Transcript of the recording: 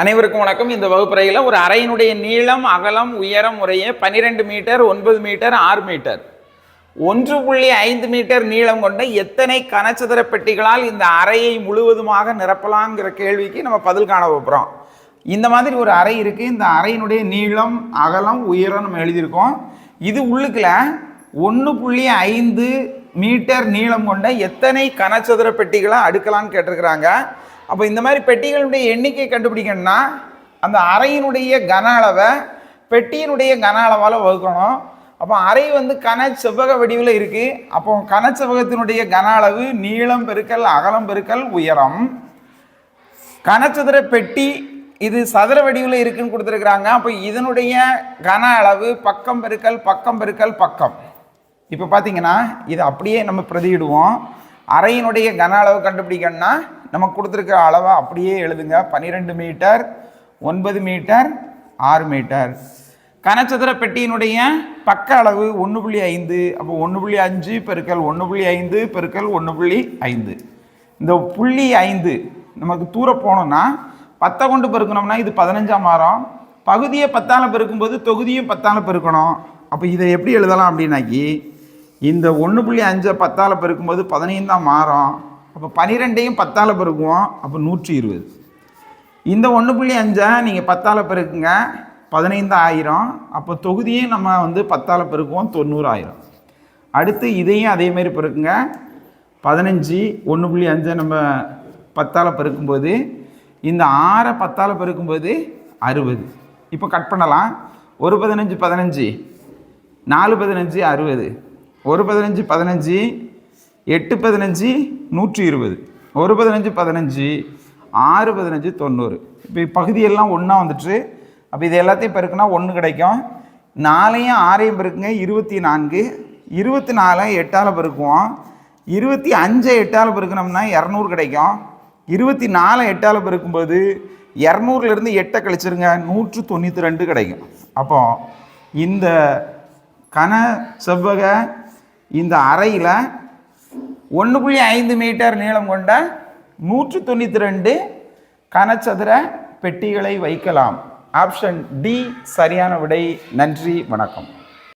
அனைவருக்கும் வணக்கம். இந்த வகுப்பறையில் ஒரு அறையினுடைய நீளம் அகலம் உயரம் முறையே பன்னிரெண்டு மீட்டர் ஒன்பது மீட்டர் ஆறு மீட்டர். ஒன்று புள்ளி ஐந்து மீட்டர் நீளம் கொண்ட எத்தனை கனச்சதுர பெட்டிகளால் இந்த அறையை முழுவதுமாக நிரப்பலாங்கிற கேள்விக்கு நம்ம பதில் காண போகிறோம் இந்த மாதிரி ஒரு அறை இருக்குது இந்த அறையினுடைய நீளம் அகலம் உயரம் நம்ம எழுதியிருக்கோம். இது உள்ளுக்குள்ள ஒன்று புள்ளி ஐந்து மீட்டர் நீளம் கொண்ட எத்தனை கனச்சதுர பெட்டிகளை அடுக்கலாம்னு கேட்டிருக்கிறாங்க. அப்போ இந்த மாதிரி பெட்டிகளுடைய எண்ணிக்கை கண்டுபிடிக்கணும்னா அந்த அறையினுடைய கன அளவை பெட்டியினுடைய கன அளவால் வகுக்கணும். அப்போ அறை வந்து கன செவ்வக வடிவில் இருக்குது அப்போ கன செவ்வகத்தினுடைய கன அளவு நீளம் பெருக்கல் அகலம் பெருக்கல் உயரம். கனச்சதுர பெட்டி இது சதுர வடிவில் இருக்குன்னு கொடுத்துருக்குறாங்க. அப்போ இதனுடைய கன அளவு பக்கம் பெருக்கல் பக்கம் பெருக்கல் பக்கம். இப்போ பார்த்தீங்கன்னா இது அப்படியே நம்ம பிரதியிடுவோம். அறையினுடைய கன அளவு கண்டுபிடிக்கணும்னா நமக்கு கொடுத்துருக்க அளவை அப்படியே எழுதுங்க. பன்னிரெண்டு மீட்டர் ஒன்பது மீட்டர் ஆறு மீட்டர். கனச்சதுர பெட்டியினுடைய பக்க அளவு ஒன்று புள்ளி ஐந்து. அப்போ ஒன்று புள்ளி அஞ்சு பெருக்கல் ஒன்று புள்ளி ஐந்து பெருக்கல் ஒன்று புள்ளி ஐந்து. இந்த புள்ளி ஐந்து நமக்கு தூர போனோம்னா பத்தை கொண்டு பெருக்கணும்னா இது பதினஞ்சாம் வாரம். பகுதியை பத்தால் பெருக்கும்போது தொகுதியும் பத்தால் பெருக்கணும். அப்போ இதை எப்படி எழுதலாம் அப்படின்னாக்கி இந்த ஒன்று புள்ளி அஞ்சை பத்தால் பெருக்கும்போது பதினைந்தாம் மாதம் அப்போ பன்னிரெண்டையும் பத்தால் பெருக்குவோம். அப்போ நூற்றி இருபது இந்த ஒன்று புள்ளி அஞ்சை நீங்கள் பத்தால் பெருக்குங்க. பதினைந்து ஆயிரம். அப்போ தொகுதியும் நம்ம வந்து பத்தால் பெருக்குவோம். தொண்ணூறாயிரம். அடுத்து இதையும் அதே மாதிரி பெருக்குங்க. பதினஞ்சு ஒன்று புள்ளி அஞ்சை நம்ம பத்தால் பெருக்கும்போது இந்த ஆறை பத்தால் பெருக்கும்போது அறுபது. இப்போ கட் பண்ணலாம். ஒரு பதினஞ்சு பதினஞ்சு. நாலு பதினஞ்சு அறுபது. ஒரு பதினஞ்சு பதினஞ்சு. எட்டு பதினஞ்சு நூற்றி இருபது. ஒரு பதினஞ்சு பதினஞ்சு ஆறு பதினஞ்சு தொண்ணூறு. இப்போ பகுதியெல்லாம் ஒன்றா வந்துட்டு அப்போ இது எல்லாத்தையும் பெருக்குனா ஒன்று கிடைக்கும். நாலையும் ஆறையும் பெருக்குங்க இருபத்தி நான்கு. இருபத்தி நாலை எட்டால் பெருக்குவோம். இருபத்தி அஞ்சை எட்டால் பெருக்கணும்னா இரநூறு கிடைக்கும். இருபத்தி நாலை எட்டால் பெருக்கும்போது இரநூறுலேருந்து எட்டை கழிச்சிருங்க நூற்று தொண்ணூற்றி ரெண்டு கிடைக்கும். அப்போ இந்த கன செவ்வக இந்த அறையில் ஒன்று புள்ளி ஐந்து மீட்டர் நீளம் கொண்ட நூற்று தொண்ணூற்றி ரெண்டு கனச்சதுர பெட்டிகளை வைக்கலாம். ஆப்ஷன் டி சரியான விடை. நன்றி வணக்கம்.